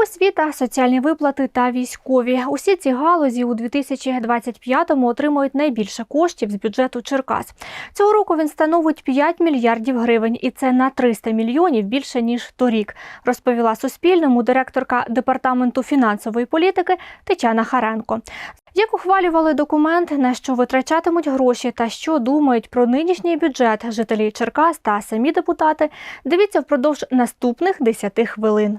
Освіта, соціальні виплати та військові. Усі ці галузі у 2025-му отримують найбільше коштів з бюджету Черкас. Цього року він становить 5 мільярдів гривень, і це на 300 мільйонів більше ніж торік, розповіла Суспільному директорка департаменту фінансової політики Тетяна Харенко. Як ухвалювали документ, на що витрачатимуть гроші та що думають про нинішній бюджет жителі Черкас та самі депутати, дивіться впродовж наступних 10 хвилин.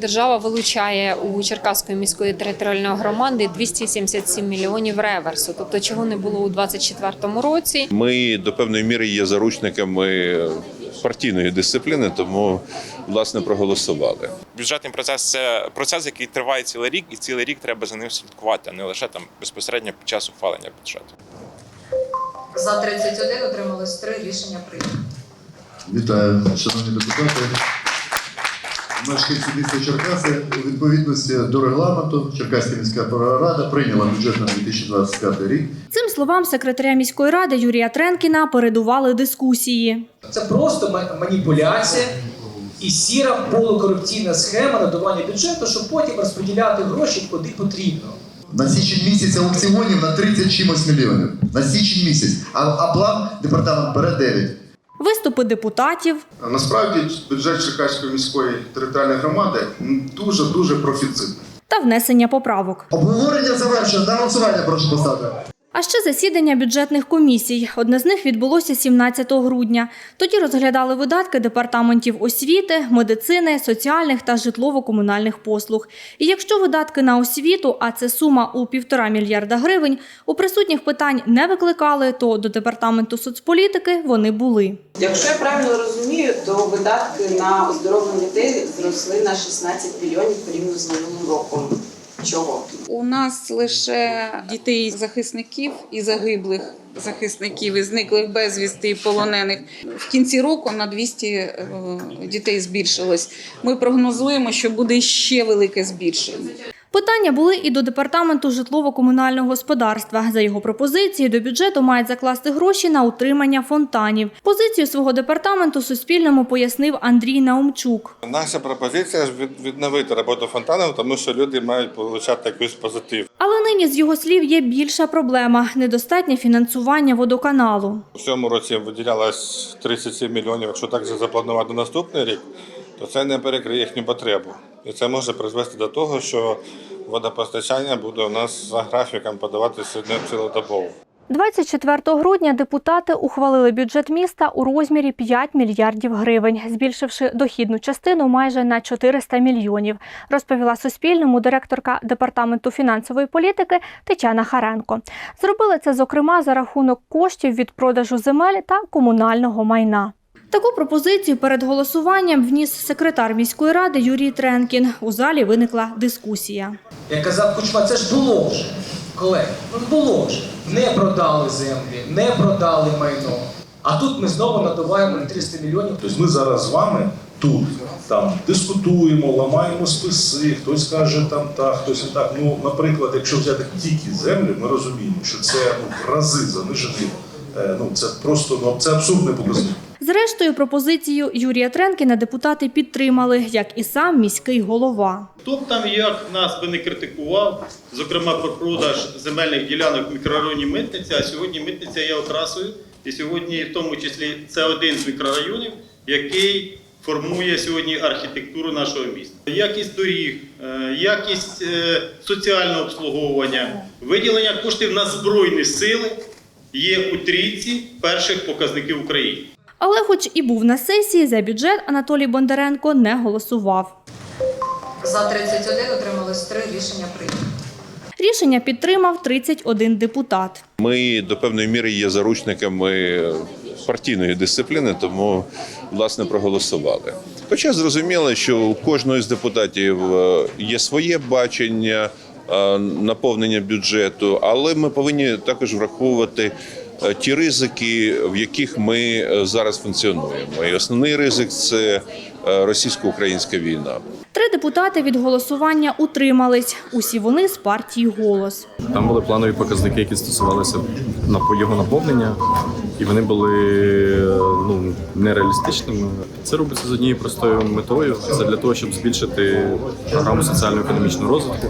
Держава вилучає у Черкаської міської територіальної громади 277 мільйонів реверсу, тобто чого не було у 2024 році. Ми до певної міри є заручниками партійної дисципліни, тому власне проголосували. Бюджетний процес це процес, який триває цілий рік, і цілий рік треба за ним слідкувати, а не лише там безпосередньо під час ухвалення бюджету. За 31 отрималось три рішення прийнято. Вітаю, шановні депутати. Мешканці міста Черкаси у відповідності до регламенту Черкаська міська рада прийняла бюджет на 2025 рік. Цим словам секретаря міської ради Юрія Тренкіна передували дискусії. Це просто маніпуляція і сіра полукорупційна схема надування бюджету, щоб потім розподіляти гроші куди потрібно. На січень місяць аукціонів на 30 чимось мільйонів. На січень місяць. А, а план департамент бере 9. Виступи депутатів, Насправді бюджет Черкаської міської територіальної громади дуже дуже профіцитний. та внесення поправок. Обговорення завершено. На голосування прошу поставити. А ще засідання бюджетних комісій. Одне з них відбулося 17 грудня. Тоді розглядали видатки департаментів освіти, медицини, соціальних та житлово-комунальних послуг. І якщо видатки на освіту, а це сума у півтора мільярда гривень, у присутніх питань не викликали, то до департаменту соцполітики вони були. Якщо я правильно розумію, то видатки на оздоровлення дітей зросли на 16 мільйонів порівняно з минулим роком. Чого? У нас лише дітей захисників і загиблих захисників, і зниклих безвісти і полонених. В кінці року на 200 е, дітей збільшилось. Ми прогнозуємо, що буде ще велике збільшення. Питання були і до департаменту житлово-комунального господарства. За його пропозицією до бюджету мають закласти гроші на утримання фонтанів. Позицію свого департаменту Суспільному пояснив Андрій Наумчук. Наша пропозиція ж відновити роботу фонтанів, тому що люди мають отримати якийсь позитив. Але нині з його слів є більша проблема недостатнє фінансування водоканалу. У цьому році виділялось 37 мільйонів. Якщо так запланувати наступний рік, то це не перекриє їхню потребу. І це може призвести до того, що водопостачання буде у нас за графіком подаватися цілодобово. 24 грудня депутати ухвалили бюджет міста у розмірі 5 мільярдів гривень, збільшивши дохідну частину майже на 400 мільйонів, розповіла Суспільному директорка департаменту фінансової політики Тетяна Харенко. Зробили це зокрема за рахунок коштів від продажу земель та комунального майна. Таку пропозицію перед голосуванням вніс секретар міської ради Юрій Тренкін. У залі виникла дискусія. Як казав Кучма, це ж було вже, колеги. Ну було вже. Не продали землі, не продали майно. А тут ми знову надуваємо на 300 мільйонів. Тобто ми зараз з вами тут там дискутуємо, ламаємо списи, хтось каже там так, хтось так. Ну, наприклад, якщо взяти тільки землю, ми розуміємо, що це ну, в рази занижений. е, Ну це просто ну це абсурдний показник. Зрештою, пропозицію Юрія Тренкіна депутати підтримали, як і сам міський голова. Хто б там як нас би не критикував, зокрема про продаж земельних ділянок в мікрорайоні Митниця, а сьогодні Митниця є окрасою, і сьогодні, в тому числі, це один з мікрорайонів, який формує сьогодні архітектуру нашого міста. Якість доріг, е, якість е, соціального обслуговування, виділення коштів на збройні сили є у трійці перших показників України. Але, хоч і був на сесії, за бюджет Анатолій Бондаренко не голосував. За 31 отрималось три рішення прийнято. Рішення підтримав 31 депутат. Ми до певної міри є заручниками партійної дисципліни, тому власне проголосували. Хоча зрозуміло, що у кожного з депутатів е, є своє бачення е, наповнення бюджету, але ми повинні також враховувати ті ризики, в яких ми е, зараз функціонуємо. І основний ризик це е, російсько-українська війна. Три депутати від голосування утримались. Усі вони з партії голос. Там були планові показники, які стосувалися на його наповнення, і вони були ну нереалістичними. Це робиться з однією простою метою. Це для того, щоб збільшити програму соціально-економічного розвитку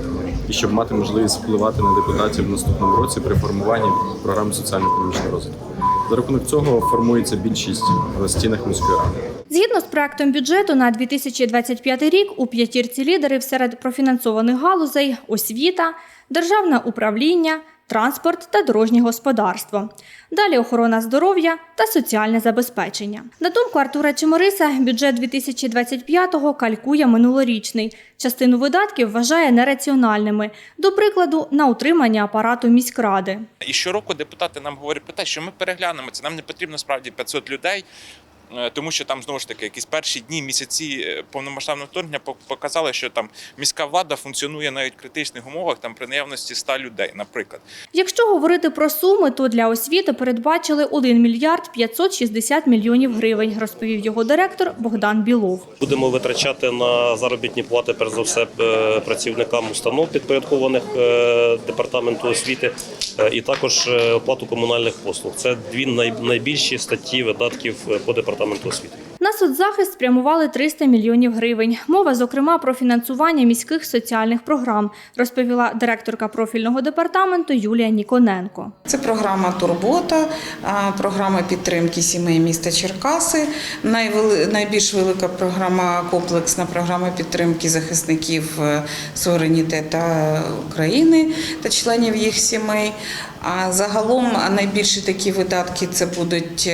і щоб мати можливість впливати на депутатів в наступному році при формуванні програми соціально-економічного розвитку. За рахунок цього формується більшість в стінах міської ради. Згідно з проектом бюджету на 2025 рік у п'ятірці лідерів серед профінансованих галузей освіта, державне управління, транспорт та дорожнє господарство. Далі охорона здоров'я та соціальне забезпечення. На думку Артура Чимориса, бюджет 2025-го калькує минулорічний. Частину видатків вважає нераціональними. До прикладу, на утримання апарату міськради. І щороку депутати нам говорять про те, що ми переглянемо це. Нам не потрібно справді 500 людей. Е, Тому що там знову ж таки якісь перші дні, місяці е, повномасштабного вторгнення показали, що там міська влада функціонує навіть в критичних умовах, там при наявності 100 людей, наприклад. Якщо говорити про суми, то для освіти передбачили 1 мільярд 560 мільйонів гривень, розповів його директор Богдан Білов. Будемо витрачати на заробітні плати, перш за все, е, працівникам установ підпорядкованих департаменту освіти, і також оплату комунальних послуг. Це дві найбільші статті видатків по департаменту освіти. На соцзахист спрямували 300 мільйонів гривень. Мова, зокрема, про фінансування міських соціальних програм, розповіла директорка профільного департаменту Юлія Ніконенко. Це програма Турбота, програма підтримки сімей міста Черкаси. Найвели- найбільш велика програма комплексна програма підтримки захисників е, суверенітету України та членів їх сімей. А загалом найбільші такі видатки це будуть е,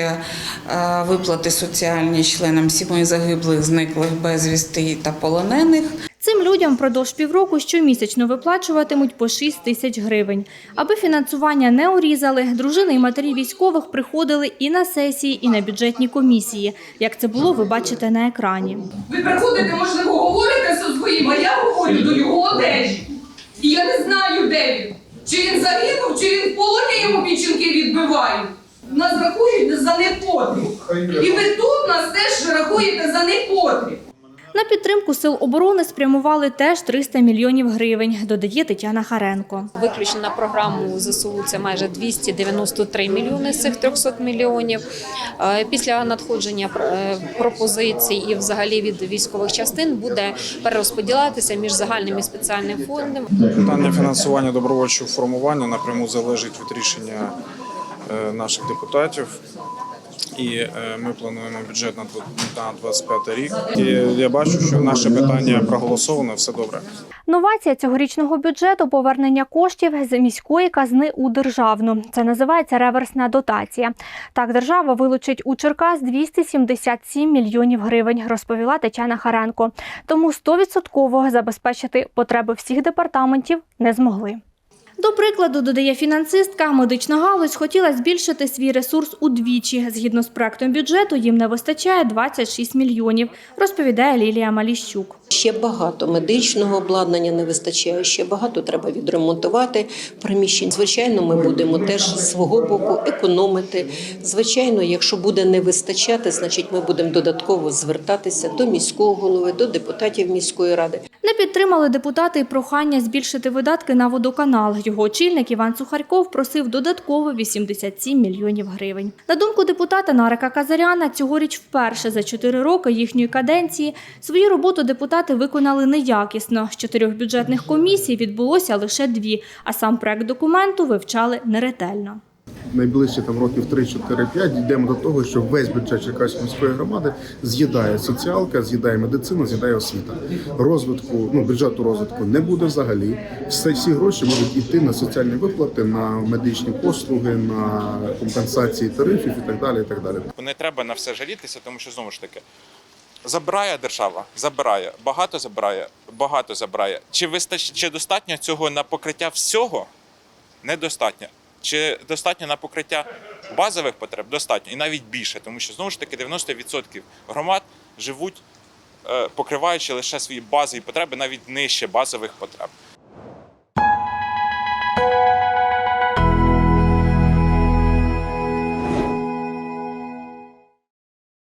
е, виплати соціальні членам сімей загиблих, зниклих безвісти та полонених. Цим людям впродовж півроку щомісячно виплачуватимуть по 6 тисяч гривень. Аби фінансування не урізали, дружини і матері військових приходили і на сесії, і на бюджетні комісії. Як це було, ви бачите на екрані. Ви приходите, можливо, говорите зі своїм, а я говорю до його одежі. І я не знаю, де він. Чи він загинув, чи він в полоні йому пічінки відбивають. Нас рахують за непотріб. І ви тут нас теж рахуєте за непотріб. На підтримку сил оборони спрямували теж 300 мільйонів гривень, додає Тетяна Харенко. Виключно на програму ЗСУ це майже 293 мільйони з цих 300 мільйонів. Е, Після надходження е, пропозицій і взагалі від військових частин буде перерозподілятися між загальним і спеціальним фондом. Питання фінансування добровольчого формування напряму залежить від рішення е, наших депутатів. І е, ми плануємо бюджет на дв- на 25 рік. І я бачу, що наше питання проголосовано, все добре. Новація цьогорічного бюджету повернення коштів з міської казни у державну. Це називається реверсна дотація. Так, держава вилучить у Черкас 277 мільйонів гривень, розповіла Тетяна Харенко. Тому 100% забезпечити потреби всіх департаментів не змогли. До прикладу, додає фінансистка, медична галузь хотіла збільшити свій ресурс удвічі. Згідно з проектом бюджету, їм не вистачає 26 мільйонів, розповідає Лілія Маліщук. Ще багато медичного обладнання не вистачає, ще багато треба відремонтувати приміщень. Звичайно, ми будемо теж з свого боку економити. Звичайно, якщо буде не вистачати, значить ми будемо додатково звертатися до міського голови, до депутатів міської ради. Не підтримали депутати й прохання збільшити видатки на водоканал. Його очільник Іван Сухарьков просив додатково 87 мільйонів гривень. На думку депутата Нарика Казаряна, цьогоріч вперше за чотири роки їхньої каденції свою роботу депутати виконали неякісно. З чотирьох бюджетних комісій відбулося лише дві, а сам проект документу вивчали неретельно. Найближчі там років 3-4-5 дійдемо до того, що весь бюджет Черкаської міської громади з'їдає соціалка, з'їдає медицина, з'їдає освіта. Розвитку, ну бюджету розвитку не буде взагалі. Всі, всі гроші можуть йти на соціальні виплати, на медичні послуги, на компенсації тарифів і так далі. І так далі. Не треба на все жалітися, тому що знову ж таки. Забирає держава, забирає, багато забирає, багато забирає. Чи вистач... чи достатньо цього на покриття всього? Недостатньо. Чи достатньо на покриття базових потреб? Достатньо. І навіть більше, тому що знову ж таки 90% громад живуть, е, покриваючи лише свої базові потреби, навіть нижче базових потреб.